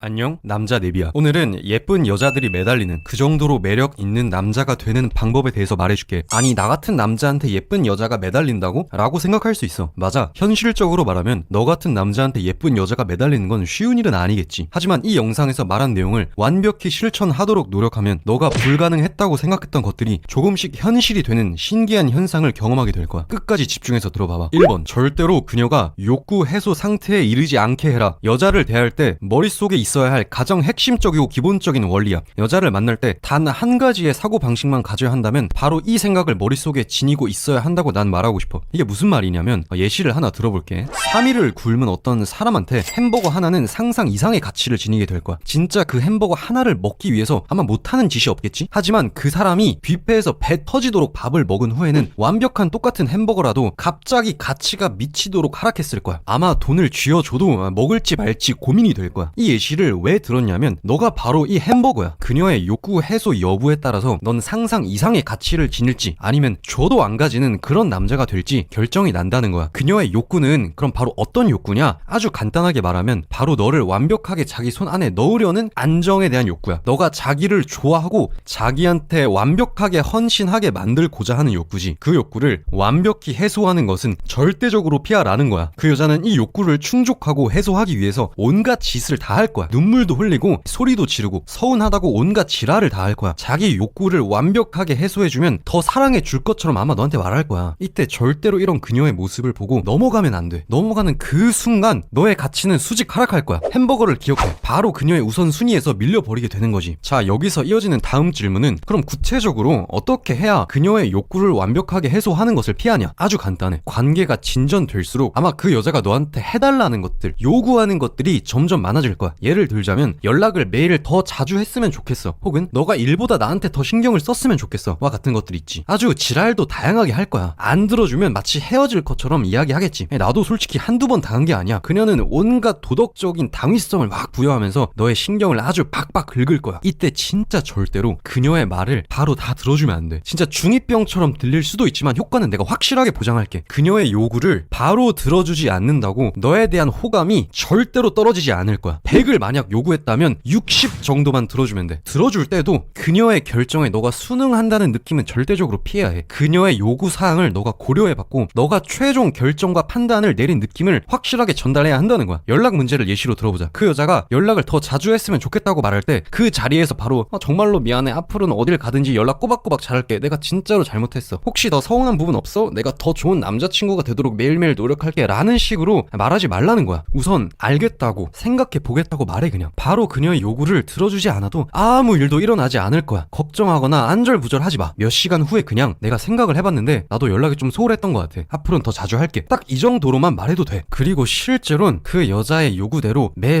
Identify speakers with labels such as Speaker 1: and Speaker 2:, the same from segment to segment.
Speaker 1: 안녕 남자 네비야. 오늘은 예쁜 여자들이 매달리는 그 정도로 매력 있는 남자가 되는 방법에 대해서 말해줄게. 아니 나 같은 남자한테 예쁜 여자가 매달린다고? 라고 생각할 수 있어. 맞아. 현실적으로 말하면 너 같은 남자한테 예쁜 여자가 매달리는 건 쉬운 일은 아니겠지. 하지만 이 영상에서 말한 내용을 완벽히 실천하도록 노력하면 너가 불가능했다고 생각했던 것들이 조금씩 현실이 되는 신기한 현상을 경험하게 될 거야. 끝까지 집중해서 들어봐봐. 1번 절대로 그녀가 욕구 해소 상태에 이르지 않게 해라. 여자를 대할 때 머릿속에 있어야 할 가장 핵심적이고 기본적인 원리야. 여자를 만날 때 단 한 가지의 사고 방식만 가져야 한다면 바로 이 생각을 머릿속에 지니고 있어야 한다고 난 말하고 싶어. 이게 무슨 말이냐면 어, 예시를 하나 들어볼게. 3일을 굶은 어떤 사람한테 햄버거 하나는 상상 이상의 가치를 지니게 될 거야. 진짜 그 햄버거 하나를 먹기 위해서 아마 못하는 짓이 없겠지? 하지만 그 사람이 뷔페에서 배 터지도록 밥을 먹은 후에는 완벽한 똑같은 햄버거라도 갑자기 가치가 미치도록 하락했을 거야. 아마 돈을 쥐어줘도 먹을지 말지 고민이 될 거야. 이 예시를 왜 들었냐면 너가 바로 이 햄버거야. 그녀의 욕구 해소 여부에 따라서 넌 상상 이상의 가치를 지닐지 아니면 줘도 안 가지는 그런 남자가 될지 결정이 난다는 거야. 그녀의 욕구는 그럼 바로 어떤 욕구냐? 아주 간단하게 말하면 바로 너를 완벽하게 자기 손 안에 넣으려는 안정에 대한 욕구야. 너가 자기를 좋아하고 자기한테 완벽하게 헌신하게 만들고자 하는 욕구지. 그 욕구를 완벽히 해소하는 것은 절대적으로 피하라는 거야. 그 여자는 이 욕구를 충족하고 해소하기 위해서 온갖 짓을 다 할 거야. 눈물도 흘리고 소리도 지르고 서운하다고 온갖 지랄을 다 할 거야. 자기 욕구를 완벽하게 해소해주면 더 사랑해 줄 것처럼 아마 너한테 말할 거야. 이때 절대로 이런 그녀의 모습을 보고 넘어가면 안 돼. 넘어가는 그 순간 너의 가치는 수직 하락할 거야. 햄버거를 기억해. 바로 그녀의 우선순위에서 밀려버리게 되는 거지. 자, 여기서 이어지는 다음 질문은 그럼 구체적으로 어떻게 해야 그녀의 욕구를 완벽하게 해소하는 것을 피하냐? 아주 간단해. 관계가 진전될수록 아마 그 여자가 너한테 해달라는 것들, 요구하는 것들이 점점 많아질 거야. 예를 들자면 연락을 매일 더 자주 했으면 좋겠어. 혹은 너가 일보다 나한테 더 신경을 썼으면 좋겠어. 와 같은 것들 있지. 아주 지랄도 다양하게 할 거야. 안 들어주면 마치 헤어질 것처럼 이야기하겠지. 나도 솔직히 한두 번 당한 게 아니야. 그녀는 온갖 도덕적인 당위성을 막 부여하면서 너의 신경을 아주 박박 긁을 거야. 이때 진짜 절대로 그녀의 말을 바로 다 들어주면 안 돼. 진짜 중2병처럼 들릴 수도 있지만 효과는 내가 확실하게 보장할게. 그녀의 요구를 바로 들어주지 않는다고 너에 대한 호감이 절대로 떨어지지 않을 거야. 100을 만약 요구했다면 60 정도만 들어주면 돼. 들어줄 때도 그녀의 결정에 너가 순응한다는 느낌은 절대적으로 피해야 해. 그녀의 요구 사항을 너가 고려해봤고 너가 최종 결정과 판단을 내린 느낌을 확실하게 전달해야 한다는 거야. 연락 문제를 예시로 들어보자. 그 여자가 연락을 더 자주 했으면 좋겠다고 말할 때 그 자리에서 바로 어, 정말로 미안해. 앞으로는 어딜 가든지 연락 꼬박꼬박 잘할게. 내가 진짜로 잘못했어. 혹시 더 서운한 부분 없어? 내가 더 좋은 남자친구가 되도록 매일매일 노력할게. 라는 식으로 말하지 말라는 거야. 우선 알겠다고 생각해 보겠다고 말해 그냥. 바로 그녀의 요구를 들어주지 않아도 아무 일도 일어나지 않을 거야. 걱정하거나 안절부절하지 마. 몇 시간 후에 그냥 내가 생각을 해봤는데 나도 연락이 좀 소홀했던 것 같아. 앞으로는 더 자주 할게. 딱 이 정도로만 말해도 돼. 그리고 실제로는 그 여자의 요구대로 매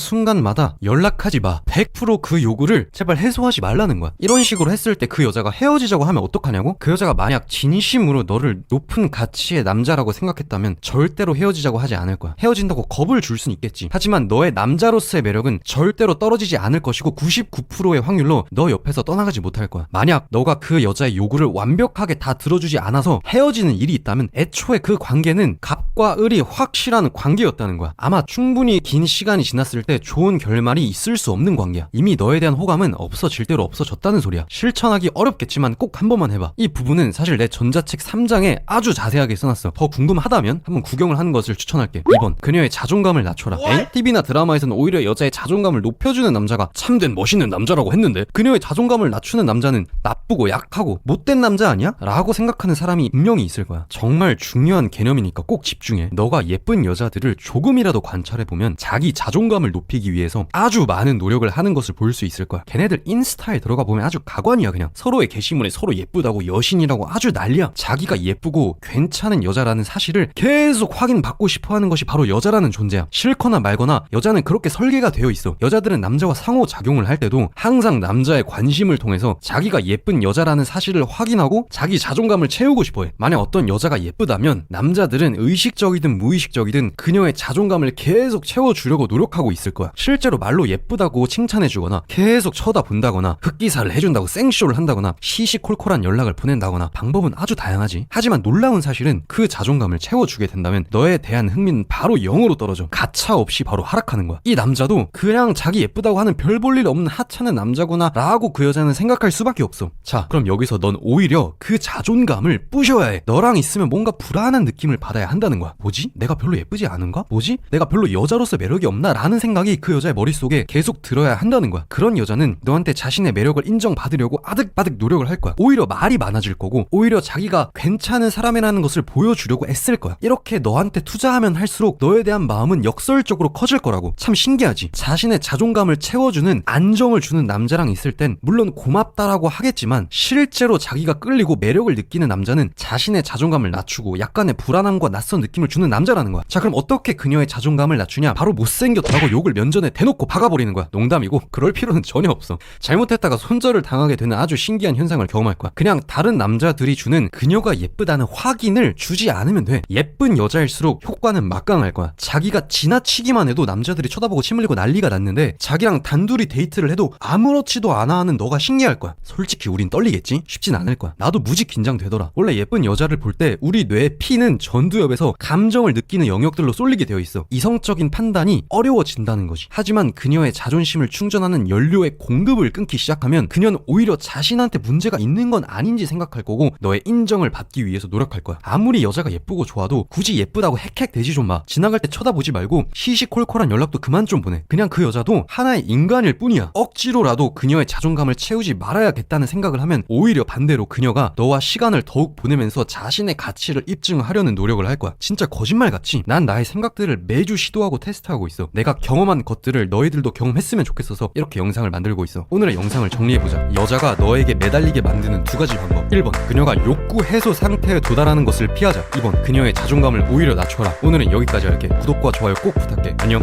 Speaker 1: 순간순간마다 연락하지 마. 100%그 요구를 제발 해소하지 말라는 거야. 이런 식으로 했을 때 그 여자가 헤어지자고 하면 어떡하냐고? 그 여자가 만약 진심으로 너를 높은 가치의 남자라고 생각했다면 절대로 헤어지자고 하지 않을 거야. 헤어진다고 겁을 줄 순 있겠지. 하지만 너의 남자로서 의 매력은 절대로 떨어지지 않을 것이고 99%의 확률로 너 옆에서 떠나가지 못할 거야. 만약 너가 그 여자의 요구를 완벽하게 다 들어주지 않아서 헤어지는 일이 있다면 애초에 그 관계는 갑과 을이 확실한 관계였다는 거야. 아마 충분히 긴 시간이 지났을 때 좋은 결말이 있을 수 없는 관계야. 이미 너에 대한 호감은 없어질 대로 없어졌다는 소리야. 실천하기 어렵겠지만 꼭 한 번만 해봐. 이 부분은 사실 내 전자책 3장에 아주 자세하게 써놨어. 더 궁금하다면 한번 구경을 하는 것을 추천할게. 2번, 그녀의 자존감을 낮춰라. 엥? TV나 드라마에서는 오히려 여자의 자존감을 높여주는 남자가 참된 멋있는 남자라고 했는데 그녀의 자존감을 낮추는 남자는 나쁘고 약하고 못된 남자 아니야? 라고 생각하는 사람이 분명히 있을 거야. 정말 중요한 개념이니까 꼭 집중해. 너가 예쁜 여자들을 조금이라도 관찰해보면 자기 자존감을 높이기 위해서 아주 많은 노력을 하는 것을 볼 수 있을 거야. 걔네들 인스타에 들어가 보면 아주 가관이야 그냥. 서로의 게시물에 서로 예쁘다고 여신이라고 아주 난리야. 자기가 예쁘고 괜찮은 여자라는 사실을 계속 확인받고 싶어 하는 것이 바로 여자라는 존재야. 싫거나 말거나 여자는 그렇게 설 계가 되어 있어. 여자들은 남자와 상호작용을 할 때도 항상 남자의 관심을 통해서 자기가 예쁜 여자라는 사실을 확인하고 자기 자존감을 채우고 싶어 해. 만약 어떤 여자가 예쁘다면 남자들은 의식적이든 무의식적이든 그녀의 자존감을 계속 채워주려고 노력하고 있을 거야. 실제로 말로 예쁘다고 칭찬해주거나 계속 쳐다본다거나 흑기사를 해준다고 생쇼를 한다거나 시시콜콜한 연락을 보낸다거나 방법은 아주 다양하지. 하지만 놀라운 사실은 그 자존감을 채워주게 된다면 너에 대한 흥미는 바로 0으로 떨어져. 가차 없이 바로 하락하는 거야. 이 남자 남자도 그냥 자기 예쁘다고 하는 별 볼 일 없는 하찮은 남자구나 라고 그 여자는 생각할 수밖에 없어 자 그럼 여기서 넌 오히려 그 자존감을 부셔야 해 너랑 있으면 뭔가 불안한 느낌을 받아야 한다는 거야 뭐지? 내가 별로 예쁘지 않은가? 뭐지? 내가 별로 여자로서 매력이 없나? 라는 생각이 그 여자의 머릿속에 계속 들어야 한다는 거야 그런 여자는 너한테 자신의 매력을 인정받으려고 아득바득 노력을 할 거야 오히려 말이 많아질 거고 오히려 자기가 괜찮은 사람이라는 것을 보여주려고 애쓸 거야 이렇게 너한테 투자하면 할수록 너에 대한 마음은 역설적으로 커질 거라고 참 신기 하지. 자신의 자존감을 채워주는 안정을 주는 남자랑 있을 땐 물론 고맙다라고 하겠지만 실제로 자기가 끌리고 매력을 느끼는 남자는 자신의 자존감을 낮추고 약간의 불안함과 낯선 느낌을 주는 남자라는 거야. 자 그럼 어떻게 그녀의 자존감을 낮추냐? 바로 못생겼다고 욕을 면전에 대놓고 박아버리는 거야. 농담이고 그럴 필요는 전혀 없어. 잘못했다가 손절을 당하게 되는 아주 신기한 현상을 경험할 거야. 그냥 다른 남자들이 주는 그녀가 예쁘다는 확인을 주지 않으면 돼. 예쁜 여자일수록 효과는 막강할 거야. 자기가 지나치기만 해도 남자들이 쳐다보고 침 흘리고 난리가 났는데 자기랑 단둘이 데이트를 해도 아무렇지도 않아 하는 너가 신기할 거야. 솔직히 우린 떨리겠지? 쉽진 않을 거야. 나도 무지 긴장되더라. 원래 예쁜 여자를 볼 때 우리 뇌의 피는 전두엽에서 감정을 느끼는 영역들로 쏠리게 되어 있어. 이성적인 판단이 어려워진다는 거지. 하지만 그녀의 자존심을 충전하는 연료의 공급을 끊기 시작하면 그녀는 오히려 자신한테 문제가 있는 건 아닌지 생각할 거고 너의 인정을 받기 위해서 노력할 거야. 아무리 여자가 예쁘고 좋아도 굳이 예쁘다고 헥헥 대지 좀 마. 지나갈 때 쳐다보지 말고 시시콜콜한 연락도 그만 좀 보내 그냥 그 여자도 하나의 인간일 뿐이야. 억지로라도 그녀의 자존감을 채우지 말아야겠다는 생각을 하면 오히려 반대로 그녀가 너와 시간을 더욱 보내면서 자신의 가치를 입증하려는 노력을 할 거야. 진짜 거짓말 같지? 난 나의 생각들을 매주 시도하고 테스트하고 있어. 내가 경험한 것들을 너희들도 경험했으면 좋겠어서 이렇게 영상을 만들고 있어. 오늘의 영상을 정리해보자. 여자가 너에게 매달리게 만드는 두 가지 방법. 1번 그녀가 욕구 해소 상태에 도달하는 것을 피하자. 2번 그녀의 자존감을 오히려 낮춰라. 오늘은 여기까지 할게. 구독과 좋아요 꼭 부탁해. 안녕